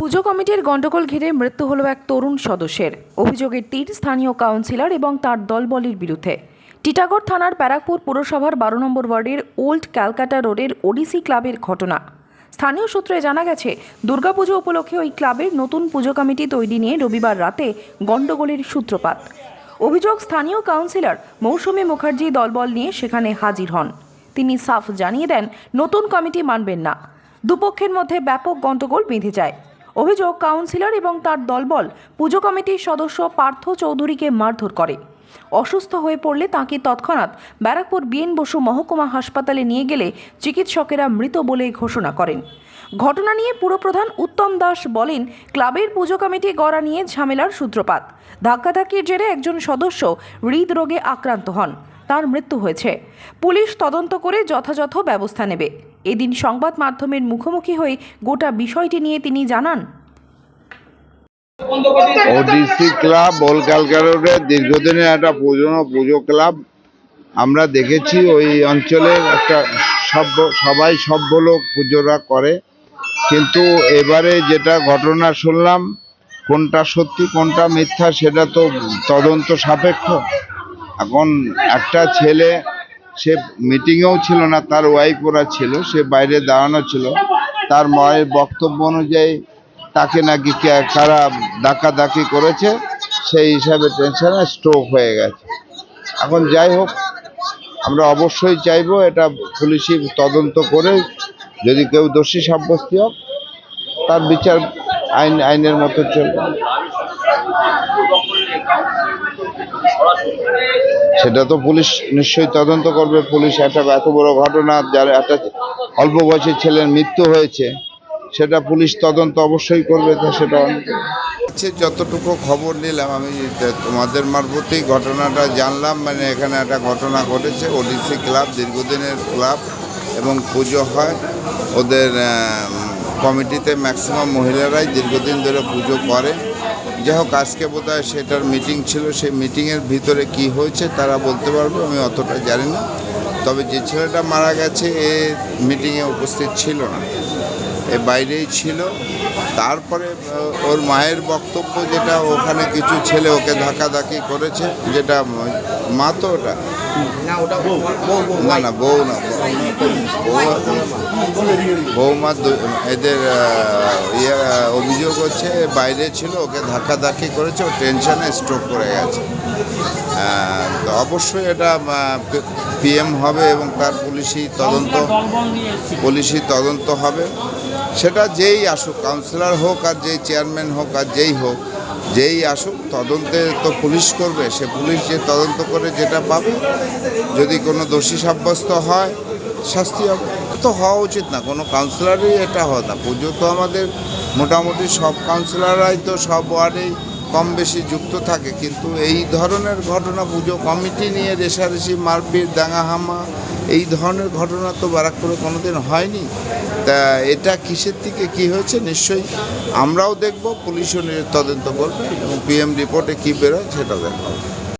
পুজো কমিটির গন্ডগোল ঘিরে মৃত্যু হলো এক তরুণ সদস্যের। অভিযোগের তীর স্থানীয় কাউন্সিলর এবং তার দলবলির বিরুদ্ধে। টিটাগড় থানার প্যারাকপুর পুরসভার বারো নম্বর ওয়ার্ডের ওল্ড ক্যালকাটা রোডের ওডিসি ক্লাবের ঘটনা। স্থানীয় সূত্রে জানা গেছে, দুর্গাপুজো উপলক্ষে ওই ক্লাবের নতুন পুজো কমিটি তৈরি নিয়ে রবিবার রাতে গন্ডগোলের সূত্রপাত। অভিযোগ, স্থানীয় কাউন্সিলর মৌসুমী মুখার্জি দলবল নিয়ে সেখানে হাজির হন। তিনি সাফ জানিয়ে দেন, নতুন কমিটি মানবেন না। দুপক্ষের মধ্যে ব্যাপক গন্ডগোল বেঁধে যায়। অভিযোগ কাউন্সিলর এবং তার দলবল পুজো কমিটির সদস্য পার্থ চৌধুরীকে মারধর করে। অসুস্থ হয়ে পড়লে তাকে তৎক্ষণাৎ ব্যারাকপুর বিএন বসু মহকুমা হাসপাতালে নিয়ে গেলে চিকিৎসকেরা মৃত বলে ঘোষণা করেন। ঘটনা নিয়ে পুরপ্রধান উত্তম দাস বলেন, ক্লাবের পুজো কমিটি গড়া নিয়ে ঝামেলার সূত্রপাত। ধাক্কাধাক্কির জেরে একজন সদস্য হৃদরোগে আক্রান্ত হন। তার মৃত্যু হয়েছে। পুলিশ তদন্ত করে যথাযথ ব্যবস্থা নেবে। এদিন সংবাদ মাধ্যমের মুখোমুখি হয়ে গোটা বিষয়টি নিয়ে তিনি জানান। ওডিসি ক্লাব ক্যালকারোডের দীর্ঘদিনের একটা পুজনো পুজো ক্লাব। আমরা দেখেছি ওই অঞ্চলের একটা সভ্য, সবাই সভ্য লোক পুজোরা করে। কিন্তু এবারে যেটা ঘটনা শুনলাম, কোনটা সত্যি, কোনটা মিথ্যা, সেটা তো তদন্ত সাপেক্ষ। এখন একটা ছেলে সে মিটিংয়েও ছিল না, তার ওয়াইফ ওরা ছিল, সে বাইরে দাঁড়ানো ছিল। তার মায়ের বক্তব্য অনুযায়ী তাকে নাকি কারা ডাকাডাকি করেছে, সেই হিসাবে টেনশনে স্ট্রোক হয়ে গেছে। এখন যাই হোক, আমরা অবশ্যই চাইব এটা পুলিশি তদন্ত করে যদি কেউ দোষী সাব্যস্ত হোক, তার বিচার আইন, আইনের মতো চলবে। সেটা তো পুলিশ নিশ্চয়ই তদন্ত করবে। পুলিশ একটা এত বড় ঘটনা, যার একটা অল্প বয়সের ছেলের মৃত্যু হয়েছে, সেটা পুলিশ তদন্ত অবশ্যই করবে সেটা হচ্ছে যতটুকু খবর নিলাম, আমি তোমাদের মারফতেই ঘটনাটা জানলাম। মানে এখানে একটা ঘটনা ঘটেছে, ওডিসি ক্লাব, দীর্ঘদিনের ক্লাব, এবং পুজো হয়। ওদের কমিটিতে ম্যাক্সিমাম মহিলারাই দীর্ঘদিন ধরে পুজো করে। যাই হোক আজকে বোধহয় সেটার মিটিং ছিল, সেই মিটিংয়ের ভিতরে কি হয়েছে তারা বলতে পারবে, আমি অতটা জানি না। তবে যে ছেলেটা মারা গেছে, এ মিটিংয়ে উপস্থিত ছিল না। এ বাইরেই ছিল। তারপরে ওর মায়ের বক্তব্য যেটা, ওখানে কিছু ছেলে ওকে ধাক্কাধাক্কি করেছে, যেটা মা তো ওটা না না বউ না বউ- বৌমা দু- এদের ইয়ে অভিযোগ হচ্ছে বাইরে ছিল ওকে ধাক্কাধাক্কি করেছে ও টেনশনে স্ট্রোক করে গেছে। তো অবশ্যই এটা পিএম হবে এবং তার পুলিশি তদন্ত পুলিশি তদন্ত হবে। সেটা যেই আসুক কাউন্সিলর হোক আর যেই চেয়ারম্যান হোক আর যেই হোক যেই আসুক, তদন্তে তো পুলিশ করবে। সে পুলিশ যে তদন্ত করে যেটা পাবে, যদি কোনো দোষী সাব্যস্ত হয়, শাস্তি তো হওয়া উচিত না, কোনো কাউন্সিলারই এটা হয় না। পুজো তো আমাদের মোটামুটি সব কাউন্সিলাররাই তো সব ওয়ার্ডেই কম বেশি যুক্ত থাকে, কিন্তু এই ধরনের ঘটনা পুজো কমিটি নিয়ে রেশারেশি, মারপিট, দাঙ্গাহামা, এই ধরনের ঘটনা তো ব্যারাকপুরে কোনোদিন হয়নি। তা এটা কিসের থেকে কি হয়েছে? নিশ্চয়ই আমরাও দেখব, পুলিশও তদন্ত করবে এবং পিএম রিপোর্টে কী বেরোয় সেটা দেখা হবে